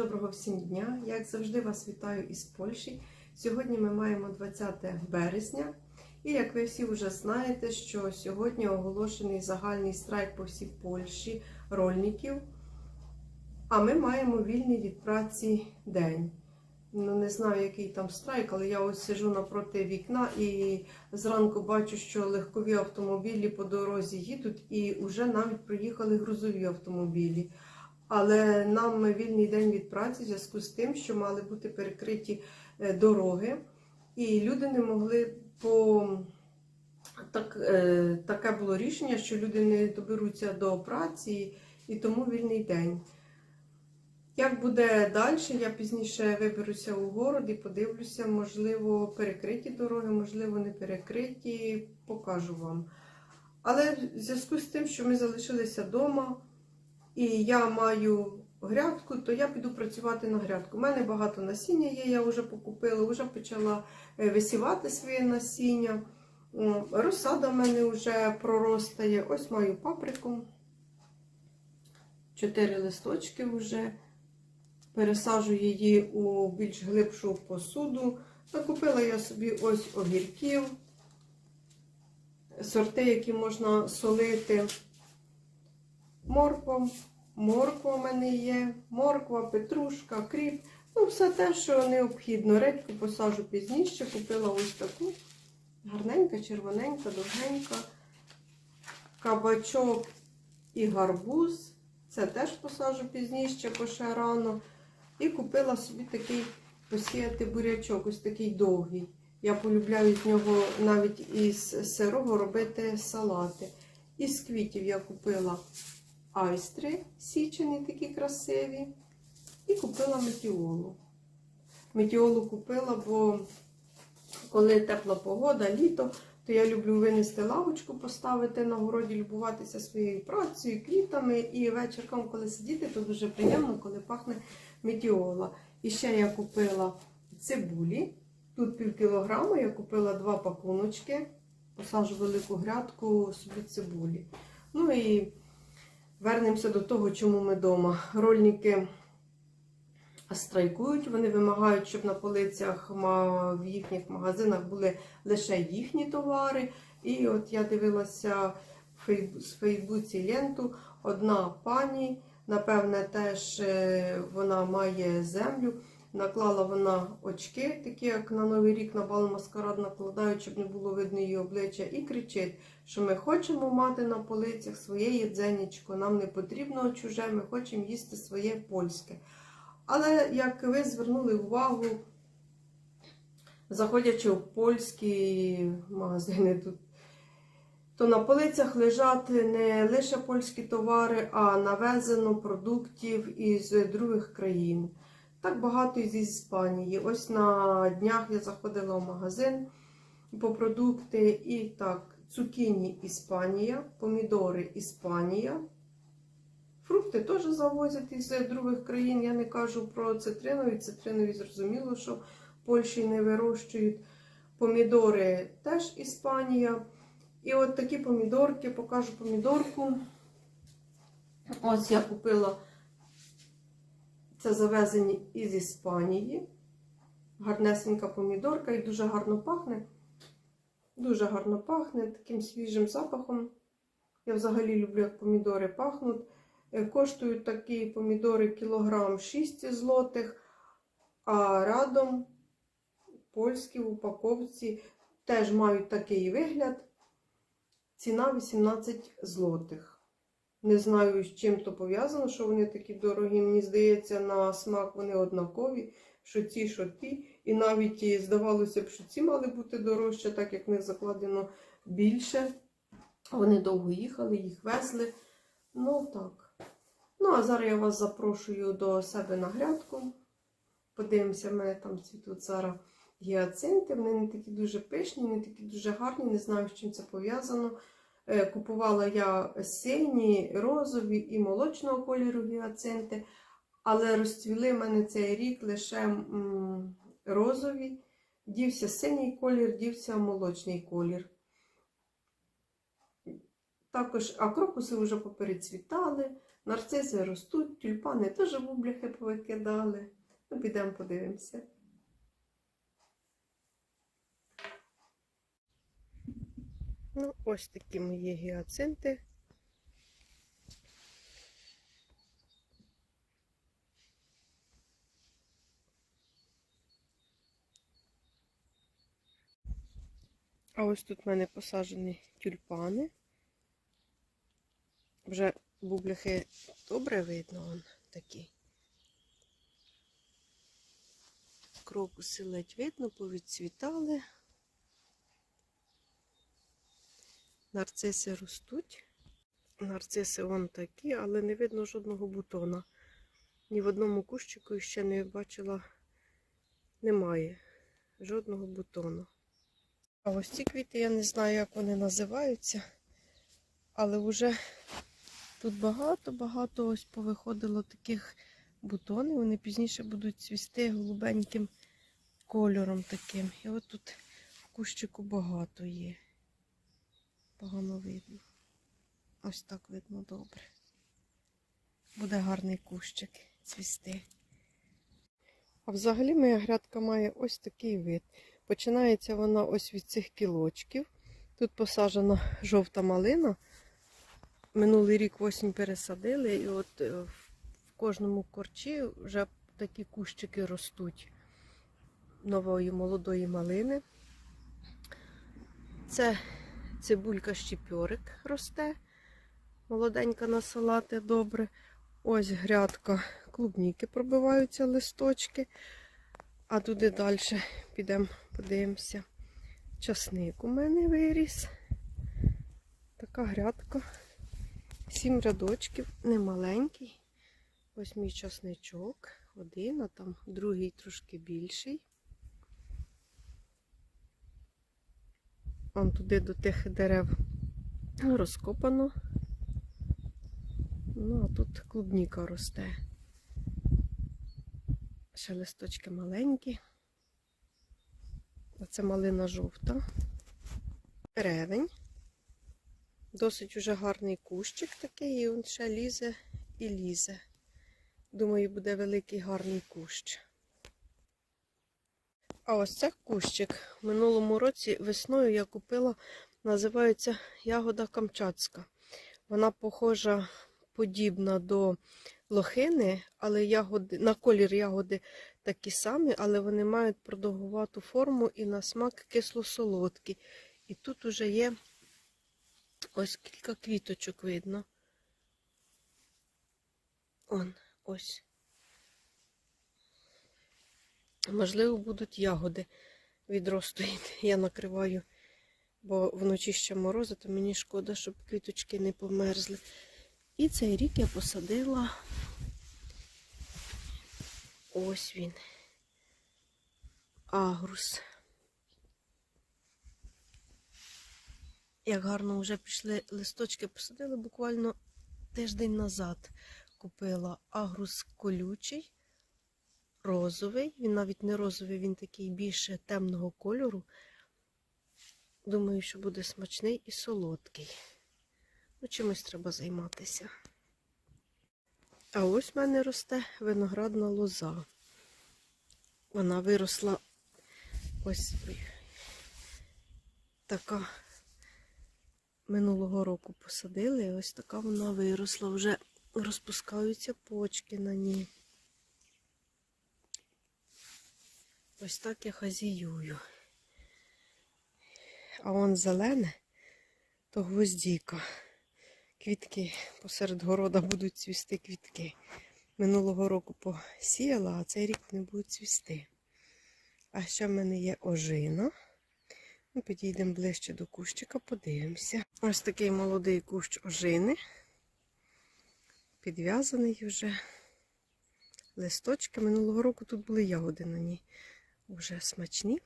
Доброго всім дня! Як завжди, вас вітаю із Польщі. Сьогодні ми маємо 20 березня, і як ви всі вже знаєте, що сьогодні оголошений загальний страйк по всій Польщі рольників. А ми маємо вільний від праці день. Ну, не знаю, який там страйк, але я ось сижу напроти вікна і зранку бачу, що легкові автомобілі по дорозі їдуть, і вже навіть проїхали грузові автомобілі. Але нам вільний день від праці в зв'язку з тим, що мали бути перекриті е, дороги, і люди не могли по так, е, таке було рішення, що люди не доберуться до праці, і тому вільний день. Як буде далі, я пізніше виберуся у город і подивлюся, можливо, перекриті дороги, можливо, не перекриті, покажу вам. Але в зв'язку з тим, що ми залишилися вдома, і я маю грядку, то я піду працювати на грядку. У мене багато насіння є, я вже покупила, вже почала е, висівати своє насіння. Розсада в мене вже проростає. Ось маю паприку. Чотири листочки вже. Пересаджу її у більш глибшу посуду. Накупила я собі ось огірків, сорти, які можна солити. Морква, морква в мене є, морква, петрушка, кріп. Ну, все те, що необхідно. Редьку посажу пізніше. Купила ось таку. Гарненька, червоненька, довгенька. Кабачок і гарбуз. Це теж посажу пізніше, бо рано. І купила собі такий посіяти бурячок, ось такий довгий. Я полюбляю з нього навіть із сирого робити салати. Із квітів я купила айстри січені такі красиві. І купила метіолу. Метіолу купила, бо коли тепла погода, літо, то я люблю винести лавочку, поставити на городі, любуватися своєю працею, квітами. І вечірком, коли сидіти, то дуже приємно, коли пахне метіола. І ще я купила цибулі. Тут пів кілограма, я купила два пакуночки, посажу велику грядку собі цибулі. Ну і вернемося до того, чому ми вдома. Рольники страйкують, вони вимагають, щоб на полицях в їхніх магазинах були лише їхні товари. І от я дивилася з Фейсбуці ленту, одна пані, напевне, теж е, вона має землю. Наклала вона очки, такі як на Новий рік на бал маскарад накладають, щоб не було видно її обличчя, і кричить, що ми хочемо мати на полицях своє єдзенечко, нам не потрібно чуже, ми хочемо їсти своє польське. Але як ви звернули увагу, заходячи в польські магазини тут, то на полицях лежать не лише польські товари, а навезено продуктів із других країн. Так багато із Іспанії. Ось на днях я заходила в магазин по продукти і так, цукіні Іспанія, помідори Іспанія. Фрукти теж завозять із других країн. Я не кажу про цитринові. Цитринові зрозуміло, що в Польщі не вирощують. Помідори теж Іспанія. І от такі помідорки, покажу помідорку. Ось я купила це завезені із Іспанії. Гарнесенька помідорка і дуже гарно пахне. Дуже гарно пахне таким свіжим запахом. Я взагалі люблю, як помідори пахнуть. Е, Коштують такі помідори кілограм 6 злотих, а радом польські упаковці теж мають такий вигляд. Ціна 18 злотих. Не знаю, з чим то пов'язано, що вони такі дорогі. Мені здається, на смак вони однакові, що ці, що ті. І навіть здавалося б, що ці мали бути дорожче, так як в них закладено більше. Вони довго їхали, їх везли. Ну так. Ну, а зараз я вас запрошую до себе на грядку. Подивимося, в мене там цвітуть зараз гіацинти. Вони не такі дуже пишні, не такі дуже гарні, не знаю, з чим це пов'язано. Е, Купувала я сині, розові і молочного кольору гіацинти, але розцвіли в мене цей рік лише розові. Дівся синій колір, дівся молочний колір. Також, а крокуси вже поперецвітали. Нарцизи ростуть, тюльпани теж бубляхи повикидали. Ну, підемо подивимося. Ну, ось такі мої гіацинти. А ось тут в мене посаджені тюльпани. Вже бубляхи добре видно, он такі. Крокуси ледь видно, повідцвітали. Нарциси ростуть. Нарциси вон такі, але не видно жодного бутона. Ні в одному кущику ще не бачила, немає жодного бутону. А ось ці квіти я не знаю, як вони називаються, але вже тут багато-багато ось повиходило таких бутонів. Вони пізніше будуть цвісти голубеньким кольором таким. І от тут в кущику багато є. Погано видно. Ось так видно добре. Буде гарний кущик цвісти. А взагалі моя грядка має ось такий вид. Починається вона ось від цих кілочків. Тут посаджена жовта малина. Минулий рік осінь пересадили, і от е, в кожному корчі вже такі кущики ростуть нової молодої малини. Це цибулька щепьорик росте. Молоденька на салати добре. Ось грядка клубніки пробиваються листочки. А туди далі підемо подивимося. Часник у мене виріс. Така грядка. Сім рядочків, немаленький. Ось мій часничок. Один, а там другий трошки більший. Вон туди до тих дерев розкопано. Ну, а тут клубніка росте. Ще листочки маленькі. Оце малина жовта. Ревень. Досить уже гарний кущик такий, і він ще лізе і лізе. Думаю, буде великий гарний кущ. А ось це кущик. В минулому році весною я купила, називається ягода Камчатська. Вона похожа, подібна до лохини, але ягоди, на колір ягоди такі самі, але вони мають продовгувату форму і на смак кисло-солодкий. І тут уже є ось кілька квіточок видно. Он, ось. Можливо, будуть ягоди відростують. Я накриваю, бо вночі ще морози, то мені шкода, щоб квіточки не померзли. І цей рік я посадила ось він. Агрус. Як гарно вже пішли листочки, посадили буквально тиждень назад. Купила агрус колючий, розовий. Він навіть не розовий, він такий більше темного кольору. Думаю, що буде смачний і солодкий. Ну, чимось треба займатися. А ось в мене росте виноградна лоза. Вона виросла ось така минулого року посадили, ось така вона виросла, вже розпускаються почки на ній. Ось так я хазіюю. А он зелене, то гвоздіка. Квітки посеред города будуть цвісти квітки. Минулого року посіяла, а цей рік не будуть цвісти. А ще в мене є ожина. Ми підійдемо ближче до кущика, подивимося. Ось такий молодий кущ ожини. Підв'язаний вже. Листочки. Минулого року тут були ягоди на ній. Вже смачні.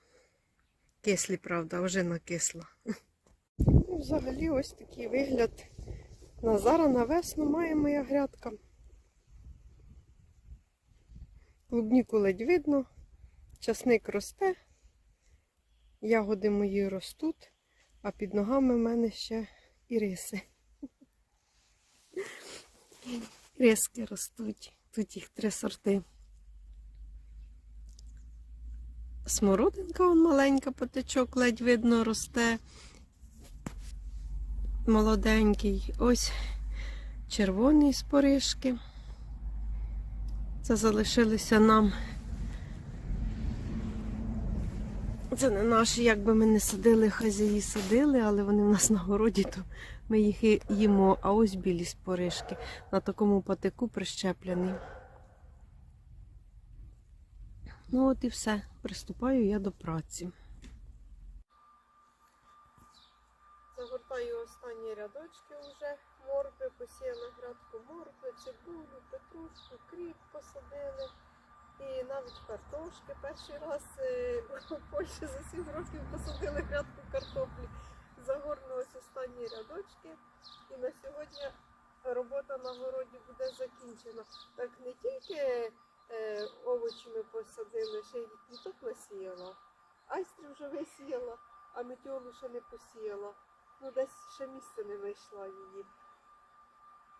Кислі, правда, ожина кисла. Ну, взагалі ось такий вигляд. На зараз на весну має моя грядка. Клубніку ледь видно, часник росте, ягоди мої ростуть, а під ногами в мене ще іриси. Риски ростуть. Тут їх три сорти. Смородинка, он маленька патичок, ледь видно росте. Молоденький. Ось червоний з поришки. Це залишилися нам. Це не наші, якби ми не садили, хазяї садили, але вони в нас на городі, то ми їх і їмо. А ось білі споришки на такому патику прищеплений. Ну от і все. Приступаю я до праці. Загортаю останні рядочки вже моркви, посіяли грядку моркви, цибулю, петрушку, кріп посадили. І навіть картошки. Перший раз е, у Польщі за 7 років посадили грядку картоплі. Загорнулись останні рядочки. І на сьогодні робота на городі буде закінчена. Так не тільки е, овочі ми посадили, ще й квіток насіяла. Айстрі вже висіяла, а метіолу ще не посіяла. Ну, десь ще місце не знайшла її.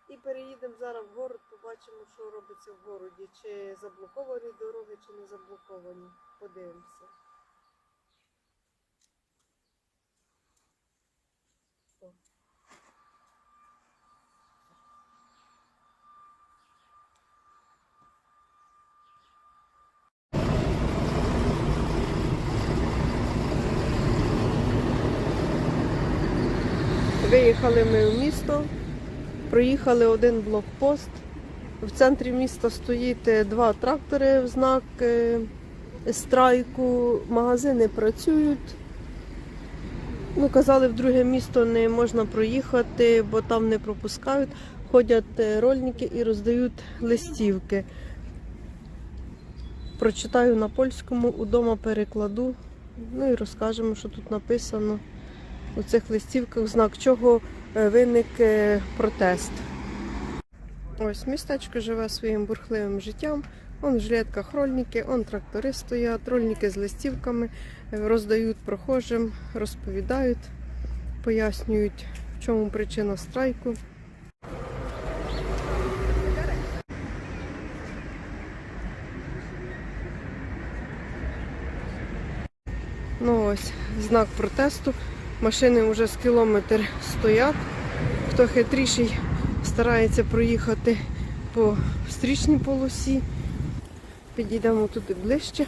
І переїдемо зараз в город, побачимо, що робиться в городі. Чи заблоковані дороги, чи не заблоковані. Подивимося. Виїхали ми в місто. Проїхали один блокпост. В центрі міста стоїть е, два трактори в знак е, страйку. Магазини працюють. Ну, казали, в друге місто не можна проїхати, бо там не пропускають. Ходять е, рольники і роздають листівки. Прочитаю на польському, удома перекладу. Ну і розкажемо, що тут написано у цих листівках, знак чого е, виник е, протест. Ось містечко живе своїм бурхливим життям. Он в жилетках он трактори стоять, рольники з листівками е, роздають прохожим, розповідають, пояснюють, в чому причина страйку. Ну ось знак протесту. Машини вже з кілометр стоять. Хто хитріший старається проїхати по стрічній полосі. Підійдемо туди ближче.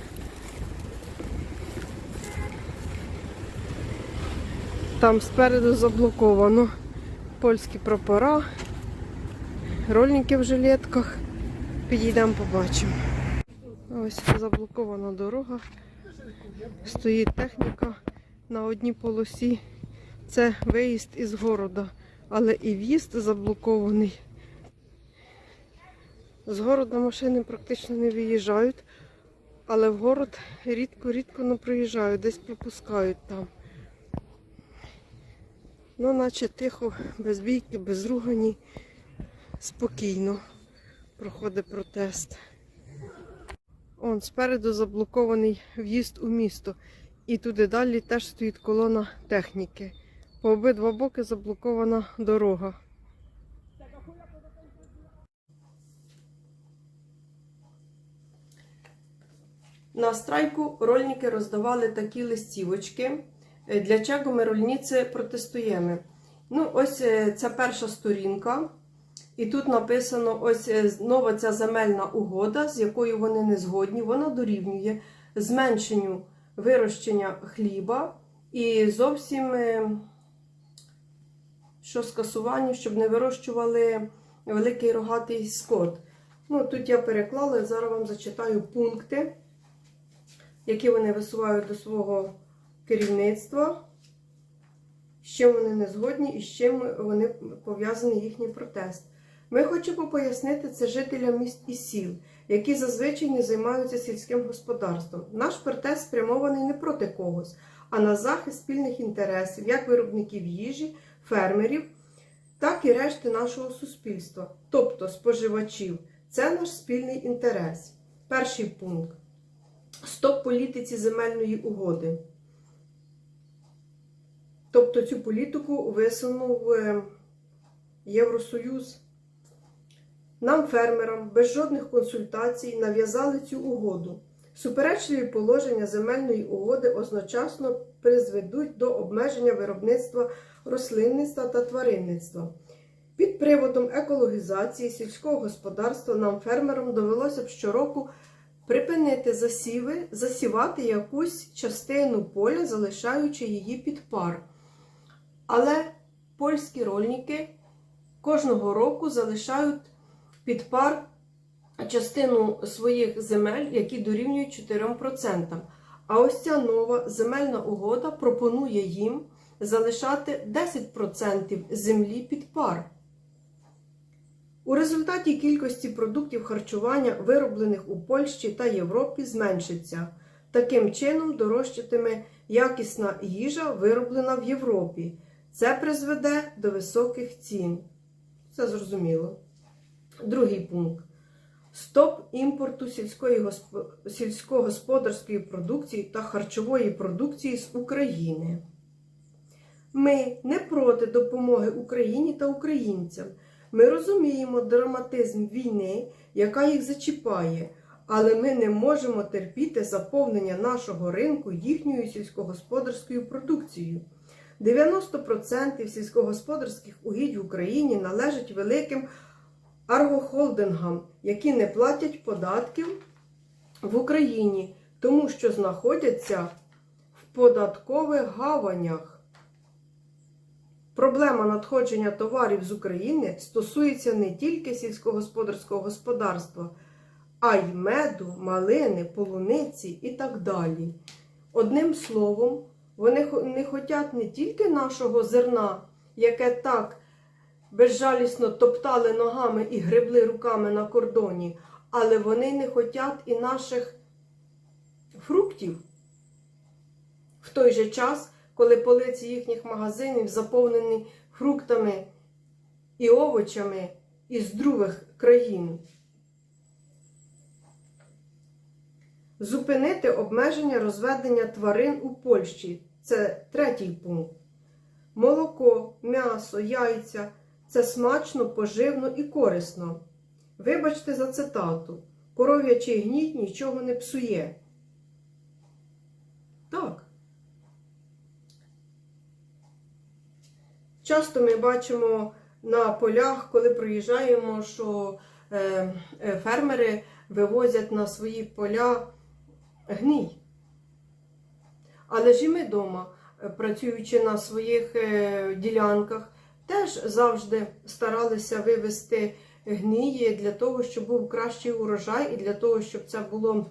Там спереду заблоковано польські прапора, рольники в жилетках. Підійдемо, побачимо. Ось заблокована дорога. Стоїть техніка на одній полосі. Це виїзд із города, але і в'їзд заблокований. З города машини практично не виїжджають, але в город рідко-рідко не проїжджають, десь пропускають там. Ну, наче тихо, без бійки, без ругані, спокійно проходить протест. Он спереду заблокований в'їзд у місто. І туди далі теж стоїть колона техніки. По обидва боки заблокована дорога. На страйку рольники роздавали такі листівочки. Е, Для чого ми рольниці протестуємо? Ну, ось е, це перша сторінка. І тут написано: ось е, нова ця земельна угода, з якою вони не згодні. Вона дорівнює зменшенню вирощення хліба і зовсім е, що скасуванню, щоб не вирощували великий рогатий скот. Ну, тут я переклала, зараз вам зачитаю пункти, які вони висувають до свого керівництва, з чим вони не згодні і з чим вони пов'язаний їхній протест. Ми хочемо пояснити це жителям міст і сіл, які зазвичай не займаються сільським господарством. Наш протест спрямований не проти когось, а на захист спільних інтересів, як виробників їжі, фермерів, так і решти нашого суспільства, тобто споживачів. Це наш спільний інтерес. Перший пункт. Стоп політиці земельної угоди. Тобто цю політику висунув е, Євросоюз. Нам, фермерам, без жодних консультацій нав'язали цю угоду. Суперечливі положення земельної угоди одночасно призведуть до обмеження виробництва рослинництва та тваринництва. Під приводом екологізації сільського господарства нам, фермерам, довелося б щороку припинити засіви, засівати якусь частину поля, залишаючи її під пар. Але польські рольники кожного року залишають під пар частину своїх земель, які дорівнюють 4%. А ось ця нова земельна угода пропонує їм залишати 10% землі під пар. У результаті кількості продуктів харчування, вироблених у Польщі та Європі, зменшиться. Таким чином дорожчатиме якісна їжа, вироблена в Європі. Це призведе до високих цін. Це зрозуміло. Другий пункт. Стоп імпорту сільськогосподарської продукції та харчової продукції з України. Ми не проти допомоги Україні та українцям. Ми розуміємо драматизм війни, яка їх зачіпає, але ми не можемо терпіти заповнення нашого ринку їхньою сільськогосподарською продукцією. 90% сільськогосподарських угідь в Україні належать великим аргохолдингам, які не платять податків в Україні, тому що знаходяться в податкових гаванях. Проблема надходження товарів з України стосується не тільки сільськогосподарського господарства, а й меду, малини, полуниці і так далі. Одним словом, вони не хочуть не тільки нашого зерна, яке так безжалісно топтали ногами і гребли руками на кордоні, але вони не хочуть і наших фруктів. В той же час, коли полиці їхніх магазинів заповнені фруктами і овочами із других країн. Зупинити обмеження розведення тварин у Польщі це третій пункт. Молоко, м'ясо, яйця це смачно, поживно і корисно. Вибачте за цитату: коров'ячий гній нічого не псує. Так. Часто ми бачимо на полях, коли проїжджаємо, що е, е, фермери вивозять на свої поля гній. Але ж і ми вдома, працюючи на своїх е, ділянках, теж завжди старалися вивезти гнії для того, щоб був кращий урожай, і для того, щоб це було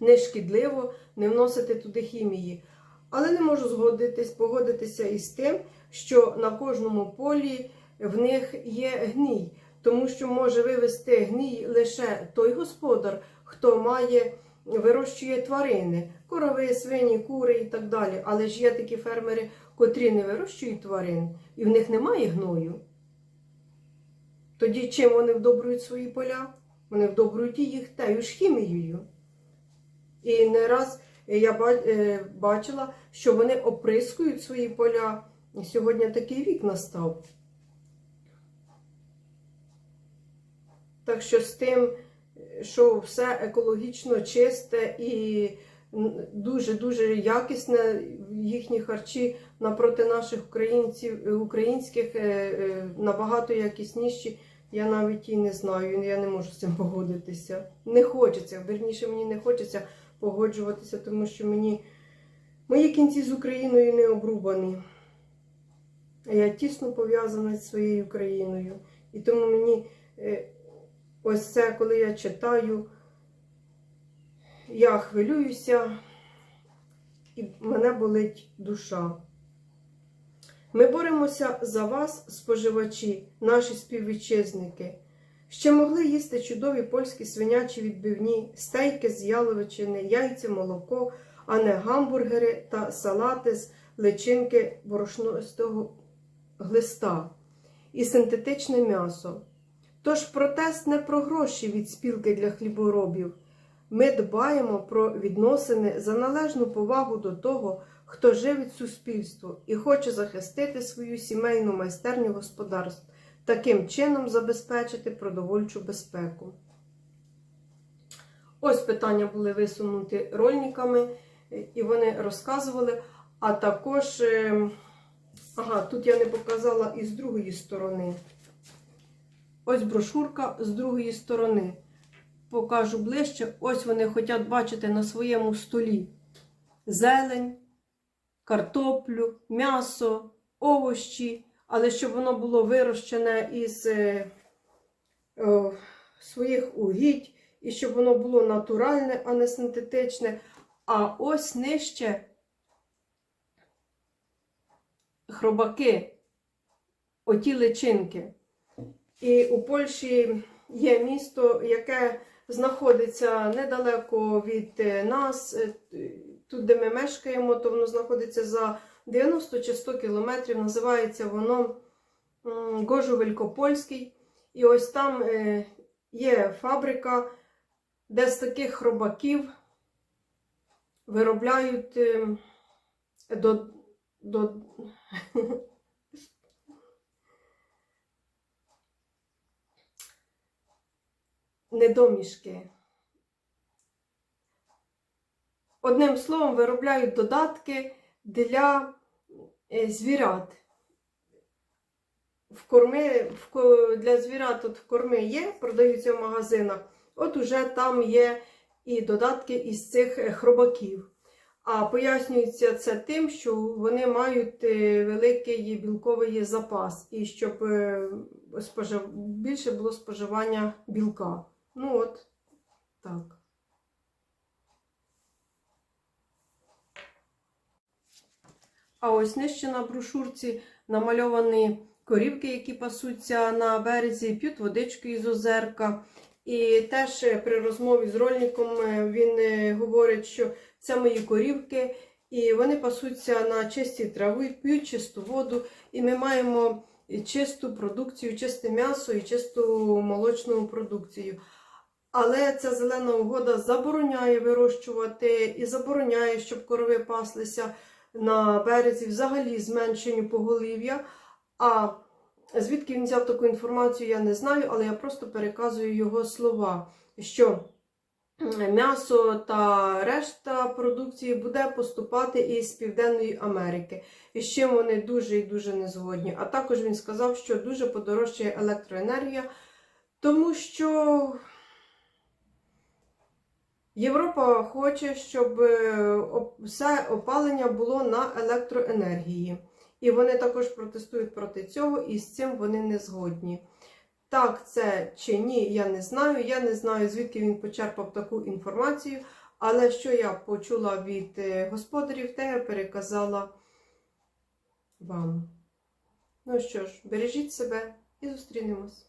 не шкідливо, не вносити туди хімії. Але не можу згодитись, погодитися із тим, що на кожному полі в них є гній, тому що може вивести гній лише той господар, хто має вирощує тварини, корови, свині, кури і так далі. Але ж є такі фермери, котрі не вирощують тварин, і в них немає гною. Тоді чим вони вдобрують свої поля? Вони вдобрують їх тею ж хімією. І не раз я е, бачила, що вони оприскують свої поля. Сьогодні такий вік настав. Так що з тим, що все екологічно чисте і дуже-дуже якісне їхні харчі напроти наших українців, е, українських е, е, набагато якісніші. Я навіть і не знаю, я не можу з цим погодитися. Не хочеться, верніше мені не хочеться погоджуватися, тому що мені мої кінці з Україною не обрубані. Я тісно пов'язана зі своєю країною. І тому мені ось це, коли я читаю, я хвилююся, і мене болить душа. Ми боремося за вас, споживачі, наші співвітчизники. Ще могли їсти чудові польські свинячі відбивні, стейки з яловичини, яйця, молоко, а не гамбургери та салати з личинки борошностого глиста і синтетичне м'ясо. Тож протест не про гроші від спілки для хліборобів. Ми дбаємо про відносини за належну повагу до того, хто живить суспільство і хоче захистити свою сімейну майстерню господарств. таким чином забезпечити продовольчу безпеку. Ось питання були висунуті рольниками, е, і вони розказували. А також, е, ага, тут я не показала і з другої сторони. Ось брошурка з другої сторони. Покажу ближче. Ось вони хочуть бачити на своєму столі зелень, картоплю, м'ясо, овощі, але щоб воно було вирощене із е, е, своїх угідь, і щоб воно було натуральне, а не синтетичне. А ось нижче хробаки, оті личинки. І у Польщі є місто, яке знаходиться недалеко від е, нас. Е, Тут, де ми мешкаємо, то воно знаходиться за 90 чи 100 кілометрів. Називається воно Гожу-Велькопольський. І ось там е, є фабрика, де з таких хробаків виробляють е, до, до, недомішки. Одним словом, виробляють додатки для е, звірят. В корми, для звірят от корми є, продаються в магазинах. От уже там є і додатки із цих е, хробаків. А пояснюється це тим, що вони мають е, великий білковий запас, і щоб більше було споживання білка. Ну от так. А ось нижче на брошурці намальовані корівки, які пасуться на березі, п'ють водичку із озерка. І теж е, при розмові з рольником е, він е, говорить, що це мої корівки, і вони пасуться на чистій трави, п'ють чисту воду, і ми маємо чисту продукцію, чисте м'ясо і чисту молочну продукцію. Але ця зелена угода забороняє вирощувати і забороняє, щоб корови паслися на березі, взагалі зменшенню поголів'я. А звідки він взяв таку інформацію, я не знаю, але я просто переказую його слова, що м'ясо та решта продукції буде поступати із Південної Америки. І з чим вони дуже і дуже не згодні. А також він сказав, що дуже подорожчає електроенергія, тому що. Європа хоче, щоб е, все опалення було на електроенергії. І вони також протестують проти цього, і з цим вони не згодні. Так, це чи ні, я не знаю. Я не знаю, звідки він почерпав таку інформацію, але що я почула від е, господарів, те я переказала вам. Ну що ж, бережіть себе і зустрінемось.